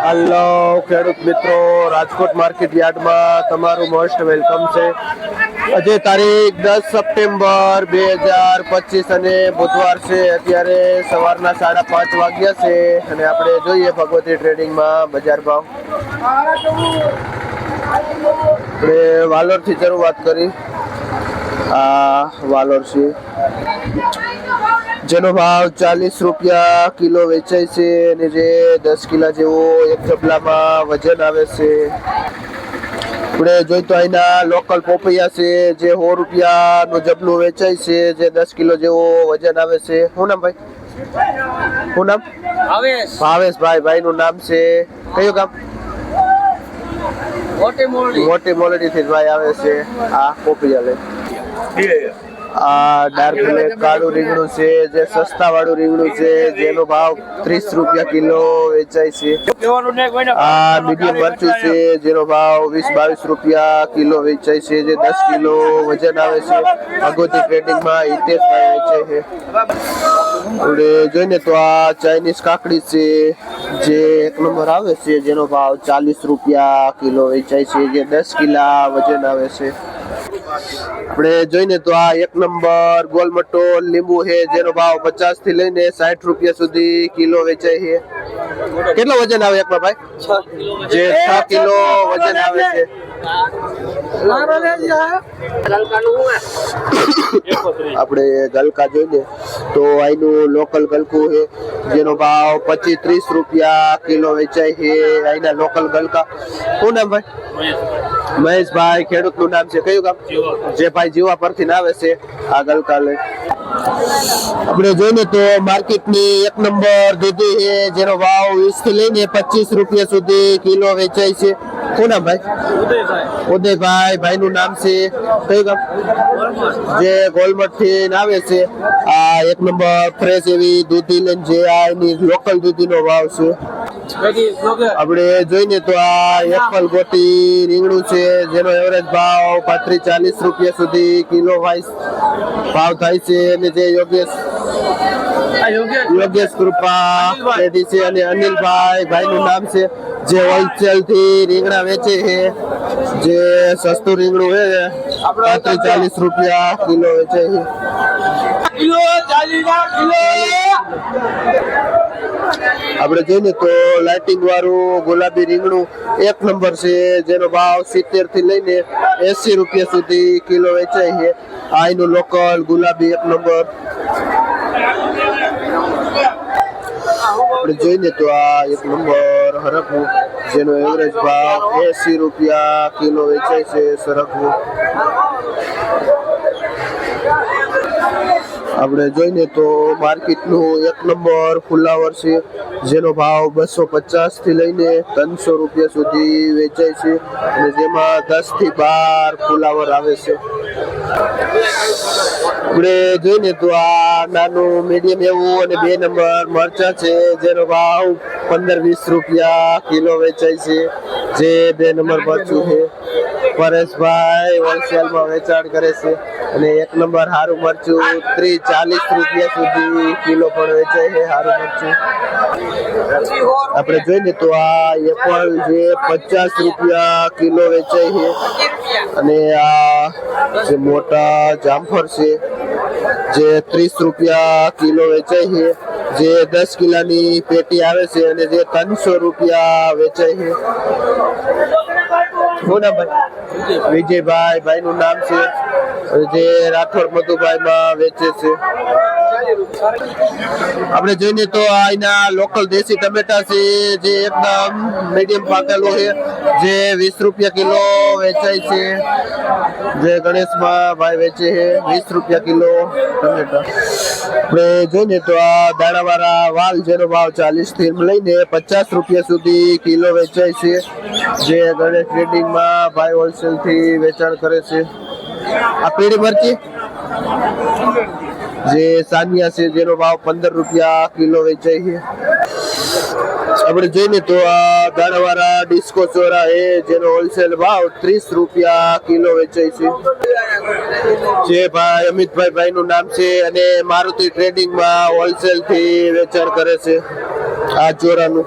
Hello, ખેડૂત મિત્રો, Rajkot market યાર્ડમાં તમારું મોસ્ટ વેલકમ છે. આજે તારીખ દસ સપ્ટેમ્બર બે હજાર પચીસ અને બુધવાર છે. અત્યારે સવારના સાડા પાંચ વાગ્યા છે અને આપણે જોઈએ ભગવતી ટ્રેડિંગમાં બજાર ભાવ. આપણે વાલોરથી શરૂઆત કરી. આ વાલોર છે. જેનો ભાવ ચાલીસ રૂપિયા કિલો વેચાય છે અને જે દસ કિલા જેવો એક ડબલામાં વજન આવે છે. આપણે જોઈ તો અહીંના લોકલ પોપૈયા છે જે સો રૂપિયાનું જબલું વેચાય છે જે દસ કિલો જેવો વજન આવે છે. શું નામ ભાઈ? શું નામ? ભાવેશ. ભાવેશભાઈ ભાઈનું નામ છે. કયું ગામ? મોટી મોરડી. જ ભાઈ આવે છે. આ પોપૈયા લે. આ ડાર્ક બ્લેક કાળું રીંગણું છે, જે સસ્તા વાળું રીંગણું છે, જેનો ભાવ ત્રીસ રૂપિયા કિલો વેચાય છે. આ મીડિયમ મરચું છે, જેનો ભાવ વીસ બાવીસ રૂપિયા કિલો વેચાય છે, જે દસ કિલો વજન આવે છે. અગોતી ટ્રેડિંગમાં હિતેશભાઈ વેચાય છે. આપણે જોઈને તો આ ચાઇનીઝ કાકડી છે, જે એક નંબર આવે છે, જેનો ભાવ ચાલીસ રૂપિયા કિલો વેચાય છે, જે દસ કિલા વજન આવે છે. આપણે જોઈને તો આ એક નંબર ગોલમટો લીંબુ છે જેનો ભાવ પચાસથી લઈને સાઠ રૂપિયા સુધી કિલો વેચાય છે. કેટલો વજન આવે એકમાં ભાઈ જે છ કિલો વજન આવે છે. આપણે ગલકા જોઈએ તો અહીંનું લોકલ ગલકું છે, જેનો ભાવ પચીસ ત્રીસ રૂપિયા કિલો વેચાય છે અહીંના લોકલ ગલકા. શું નામ ભાઈ? મહેશભાઈ, ખેડૂતનું નામ છે, કયું કામ જે ભાઈ જીવા પરથી આવે છે, આ ગલકા લઈ. આપણે જોઈને તો માર્કેટની એક નંબર દૂધી છે, જેનો ભાવ વીસથી લઈને પચીસ રૂપિયા સુધી કિલો વેચાય છે. શું નામ ભાઈ? ઉદયભાઈ. ભાઈ નું નામ છે કયું ગામ? જે ગોલમઠથી આવે છે. આ એક નંબર ફ્રેશ એવી દૂધી લઈને જે આ એની લોકલ દૂધીનો ભાવ છે. આપણે જોઈને તો આ એપલ ગોટી રીંગણું છે જેનો એવરેજ ભાવ પાંત્રીસ ચાલીસ રૂપિયા સુધી કિલો વાઇઝ ભાવ થાય છે અને જે યોગેશ યોગેશ. કૃપા છે અને અનિલભાઈ ભાઈનું નામ છે. જે હોલસેલથી રીંગણા વેચે છે જે સસ્તું રીંગણું છે પાંત્રીસ ચાલીસ રૂપિયા કિલો વેચે છે. કિલો આપણે જોઈએ તો લાઇટિંગ વાળું ગુલાબી રીંગણું એક નંબર છે જેનો ભાવ સિત્તેરથી લઈને એસી રૂપિયા સુધી કિલો વેચાય છે. આ એનું લોકલ ગુલાબી એક નંબર. આપણે જોઈને તો આ એક નંબર. હરકવું જેનો એવરેજ ભાવ એસી રૂપિયા કિલો વેચાય છે સરકવું આપણે જોઈને તો માર્કેટનું એક નંબર ફુલાવર છે જેનો ભાવ બસો પચાસથી લઈને ત્રણસો રૂપિયા સુધી વેચાય છે અને જેમાં દસથી બાર ફુલાવર આવે છે. આપણે જોઈને તો આ નાનું મીડિયમ એવું અને બે નંબર મરચા છે, જેનો ભાવ પંદર વીસ રૂપિયા કિલો વેચાય છે. જે બે નંબર મરચું છે. પરેશભાઈ હોલસેલમાં વેચાણ કરે છે અને એક નંબર સારું મરચું, ત્રીસ ચાલીસ રૂપિયા સુધી કિલો પણ વેચાય છે સારું મરચું. આપણે જોઈએ તો આ એપલ જે પચાસ રૂપિયા કિલો વેચાય છે અને આ જે મોટા જામફળ છે, જે ત્રીસ રૂપિયા કિલો વેચાય છે, જે દસ કિલાની પેટી આવે છે અને જે ત્રણસો રૂપિયા વેચાય છે. શું નામ ભાઈ? વિજયભાઈ ભાઈ નું નામ છે. જે રાઠોડ મધુભાઈ માં વેચે છે. આપણે જોઈને તો અહીંના લોકલ દેશી ટમેટા છે, જે એકદમ મીડિયમ પાકેલું છે, જે વીસ રૂપિયા કિલો વેચાય છે. જે ગણેશમાં ભાઈ વેચે છે, વીસ રૂપિયા કિલો ટમેટા. આપણે જોઈને તો આ દાણાવાળા વાલ જેનો ભાવ ચાલીસથી લઈને પચાસ રૂપિયા સુધી કિલો વેચાય છે. જે ગણેશ ટ્રેડિંગમાં ભાઈ હોલસેલથી વેચાણ કરે છે. આ પીળી મરચી? જે સાનિયા છે, જેનો ભાવ પંદર રૂપિયા કિલો વેચાય છે. આપણે જોઈએ તો આ દાણાવાળા ડિસ્કો ચોરા એ જેનો હોલસેલ ભાવ ત્રીસ રૂપિયા કિલો વેચાય છે. જે ભાઈ અમિતભાઈ ભાઈ નું નામ છે અને મારુતિ ટ્રેડિંગમાં હોલસેલથી વેચાણ કરે છે. આ ચોરાનું.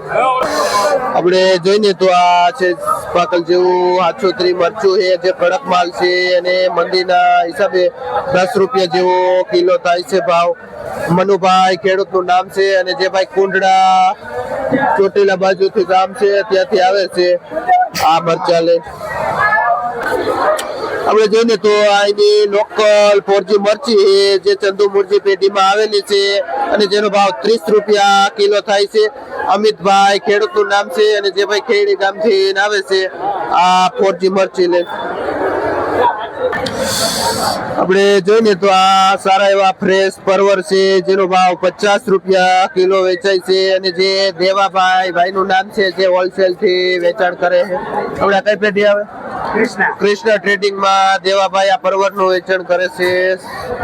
આપણે જોઈને તો આ છે પાકલ જેવું આછોતરી મરચું છે, જે કડક માલ છે અને મંદીના હિસાબે દસ રૂપિયા જેવો કિલો થાય છે ભાવ. મનુભાઈ ખેડૂતનું નામ છે અને જે ભાઈ કુંડડા ચોટીલા બાજુથી ગામ છે, ત્યાંથી આવે છે આ મરચા લઈ આપણે જોઈને તો અહીંની લોકલ ફોરજી મરચી જે ચંદુ મુરજી પેઢીમાં આવેલી છે અને જેનો ભાવ ત્રીસ રૂપિયા કિલો થાય છે. અમિતભાઈ ખેડૂતનું નામ છે અને જે ભાઈ ખેડી ગામથી આવે છે, આ ફોરજી મરચી લઈને. આપણે જોઈને તો આ સારા એવા ફ્રેશ પરવર છે જેનો ભાવ પચાસ રૂપિયા કિલો વેચાય છે અને જે દેવાભાઈ ભાઈનું નામ છે જે હોલસેલથી વેચાણ કરે છે. આપણે કઈ પેઢી આવે? કૃષ્ણ. ટ્રેડિંગમાં દેવાભાઈ આ પરવરનું વેચાણ કરે છે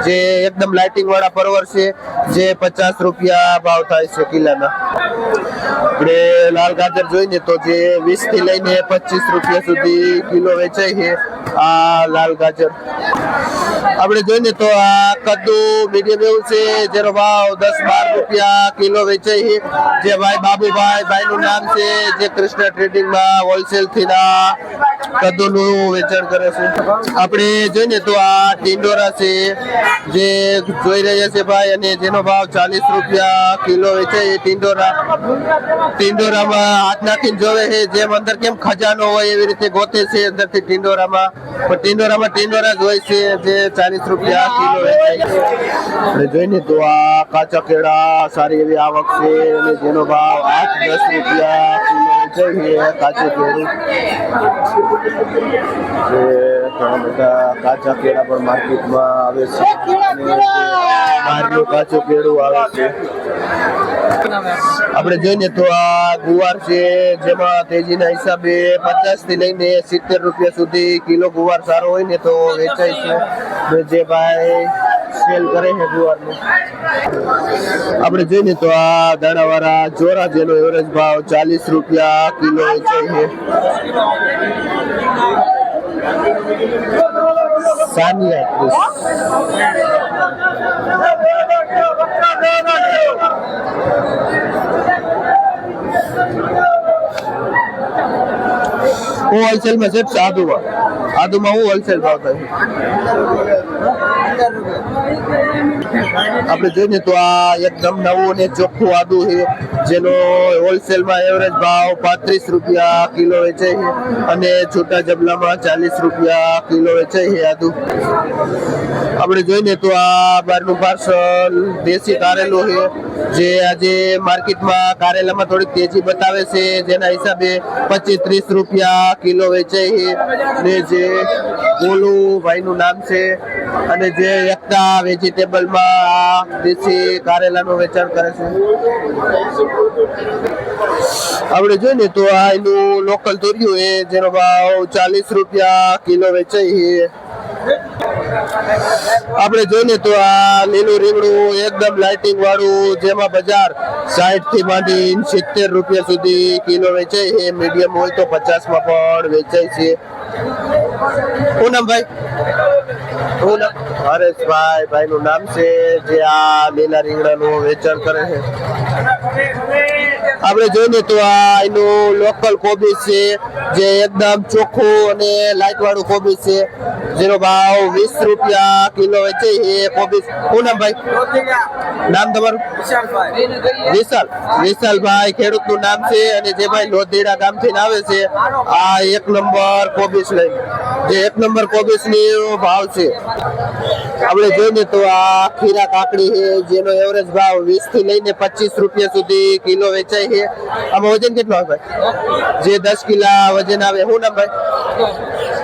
જે એકદમ લાઇટિંગ વાળા પરવર છે જે પચાસ રૂપિયા ભાવ થાય છે કિલ્લાના આપણે લાલ ગાજર જોઈએ તો જે વીસથી લઈને પચીસ રૂપિયા સુધી કિલો વેચાય છે આ લાલ ગાજર. Yeah. આપણે જોઈએ તો આ કદ્દુ મીડિયમ એવું છે, જેનો ભાવ દસ બાર રૂપિયા કિલો વેચે જે ભાઈ બાબુભાઈ ભાઈ નું નામ છે, જે કૃષ્ણ ટ્રેડિંગમાં હોલસેલથી ના કદ્દુ નું વેચાણ કરે છે. આપણે જોઈએ તો આ ટિંડોરા છે, જે જોઈ રહ્યા છે ભાઈ, અને જેનો ભાવ ચાલીસ રૂપિયા કિલો વેચાય ટિંડોરા. ટિંડોરામાં હાથ નાખીને જોવે છે, જેમ અંદર કેમ ખજાનો હોય એવી રીતે ગોતે છે અંદરથી ટિંડોરામાં. પણ ટિંડોરામાં ટિંડોરા જ હોય છે, જે ચાલીસ રૂપિયા કિલો વેચાય જોઈને તો આ કાચા કેળા, સારી એવી આવક છે. અને જેનો ભાવ આઠ દસ રૂપિયા કિલો વેચાય છે કાચું કેળું. ઘણા બધા કાચા કેળા પણ માર્કેટમાં આવે છે. બહારનું કાચું કેળું આવે છે. આપણે જોઈએ તો આ ગુવાર છે, જેમાં તેજીના હિસાબે પચાસથી લઈને સિત્તેર રૂપિયા સુધી કિલો ગુવાર સારો હોય ને તો વેચાય છે જે ભાઈ સેલ કરે છે ગુવારનું. આપણે જોઈએ તો આ દાણાવાળા જોરા જેનો એવરેજ ભાવ ચાલીસ રૂપિયા કિલો વેચાય છે. સાનિયા હું હોલસેલમાં છે આદુમાં આદુમાં હું હોલસેલ ભાવ થાય આપણે જોઈએ તો આ એકદમ નવું અને ચોખ્ખું આદુ છે. જેનો હોલસેલમાં એવરેજ ભાવ પાંત્રીસ રૂપિયા કિલો વેચાય છે અને છૂટા જબલામાં ચાલીસ રૂપિયા કિલો વેચાય છે આદુ આપણે જોઈને તો આ બહારનું પાર્સલ દેશી કારેલું છે, જે આજે માર્કેટમાં કારેલામાં થોડીક તેજી બતાવે છે, જેના હિસાબે પચીસ ત્રીસ રૂપિયા કિલો વેચાય છે. ને જે ગોલુ ભાઈનું નામ છે અને જે એકતા વેજીટેબલમાં આ દેશી કારેલાનું વેચાણ કરે છે. આપણે જોઈએ તો આ એનું લોકલ તોર્યું એ, જેનો ભાવ ચાલીસ રૂપિયા કિલો વેચાય છે. આપણે જોઈને તો આ લીલું રીંગણું એકદમ લાઇટિંગ વાળું, જેમાં બજાર સાઠથી માંડી સિત્તેર રૂપિયા સુધી કિલો વેચાય છે. મીડિયમ હોય તો પચાસમાં પણ વેચાય છે. પૂનમભાઈ પૂનમ હરેશભાઈ ભાઈ નું નામ છે, જે આ લીલા રીંગણાનું વેચાણ કરે છે. આપણે જોઈને તો આ એનું લોકલ કોબીજ છે, જે એકદમ ચોખ્ખું અને લાઇટ વાળું કોબીજ છે. જેનો ભાવ વીસ રૂપિયા કિલો વેચે છે કોબીજ શું નામ ભાઈ? નામ તમારું? વિશાલ. ખેડૂતનું નામ છે અને જે ભાઈ લોધેડા ગામથી આવે છે, આ એક નંબર કોબીજ લઈ જે એક નંબર કોબીજની ભાવ છે. આપણે જોઈએ તો આ ખીરા કાકડી છે, જેનો એવરેજ ભાવ વીસથી લઈને પચીસ રૂપિયા સુધી કિલો વેચાય છે. આમાં વજન કેટલો આવે જે દસ કિલા વજન આવે, શું નામ ભાઈ?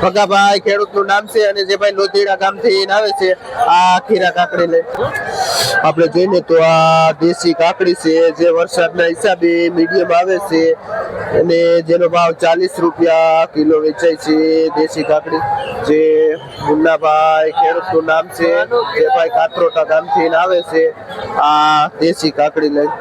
ભગાભાઈ ખેડૂતનું નામ છે અને જે ભાઈ લોધીડા ગામથી આવે છે, આ ખીરા કાકડી લઈ આપણે જોઈને તો આ દેશી કાકડી છે, જે વરસાદના હિસાબે મીડિયમ આવે છે. અને જેનો ભાવ ચાલીસ રૂપિયા કિલો વેચાય છે દેશી કાકડી, જે મુન્નાભાઈ ખેડૂતનું નામ છે, જે ભાઈ કાતરોટા ગામથી આવે છે, આ દેશી કાકડી લઈ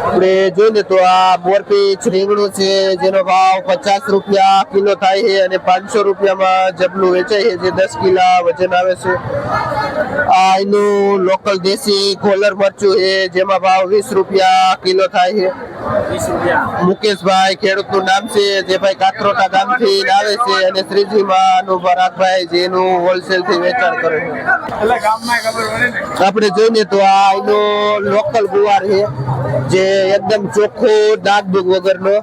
આપણે જોઈને તો આ બોરપીચ રીંગણું છે, જેનો ભાવ પચાસ રૂપિયા કિલો થાય છે અને પાંચસો રૂપિયામાં જબલું વેચાય છે, જે દસ કિલા વજન આવે છે. આ એનું લોકલ દેશી કોલર મરચું છે, જેમાં ભાવ વીસ રૂપિયા કિલો થાય છે. રૂપિયા મુકેશભાઈ ખેડૂતનું નામ છે જે ભાઈ કાથરોટા ગામથી આવે છે અને શ્રીજીમાં નું પરાગભાઈ જેનું હોલસેલથી વેચાણ કરે છે. એટલે ગામમાં ખબર પડે ને આપણે જોઈને તો આ એનો લોકલ ગુવાર છે જે એકદમ ચોખ્ખો ડાઘ ડૂગ વગરનો.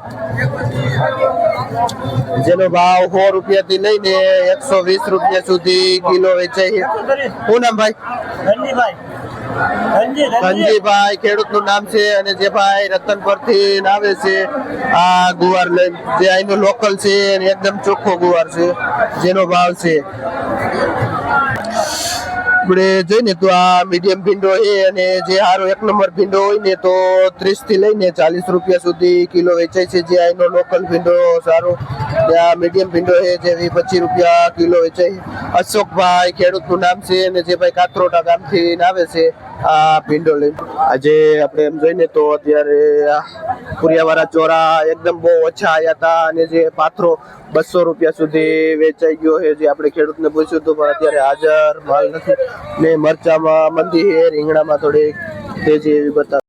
જેનો ભાવ સો રૂપિયા થી લઈને એકસો વીસ રૂપિયા સુધી કિલો વેચાય છે. શું નામ ભાઈ? ધનજીભાઈ ધનજીભાઈ ખેડૂતનું નામ છે અને જે ભાઈ રતનપરથી આવે છે, આ ગુવાર લઈને જે અહીંનું લોકલ છે અને એકદમ ચોખ્ખો ગુવાર છે, જેનો ભાવ છે. આપણે જોઈને તો આ મીડિયમ ભીંડો એ અને જે સારો એક નંબર ભીંડો હોય ને તો ત્રીસથી લઈને ચાલીસ રૂપિયા સુધી કિલો વેચાય છે. જે અહીંનો લોકલ ભીંડો સારો, ને આ મીડિયમ ભીંડો એ જે વીસ પચીસ રૂપિયા કિલો વેચાય. અશોકભાઈ ખેડૂતનું નામ છે અને જે ભાઈ કાતરોટા ગામથી આવે છે, આ ભીંડો લઈને. આજે આપણે એમ જોઈને તો અત્યારે પુરિયાવાળા ચોરા એકદમ બહુ ઓછા આવ્યા હતા અને જે પાથરો બસો રૂપિયા સુધી વેચાઈ ગયો છે. જે આપણે ખેડૂતને પૂછ્યું હતું, પણ અત્યારે હાજર માલ નથી. ને મરચામાં મંદી છે, રીંગણામાં થોડીક તેજી એવી બતાવે.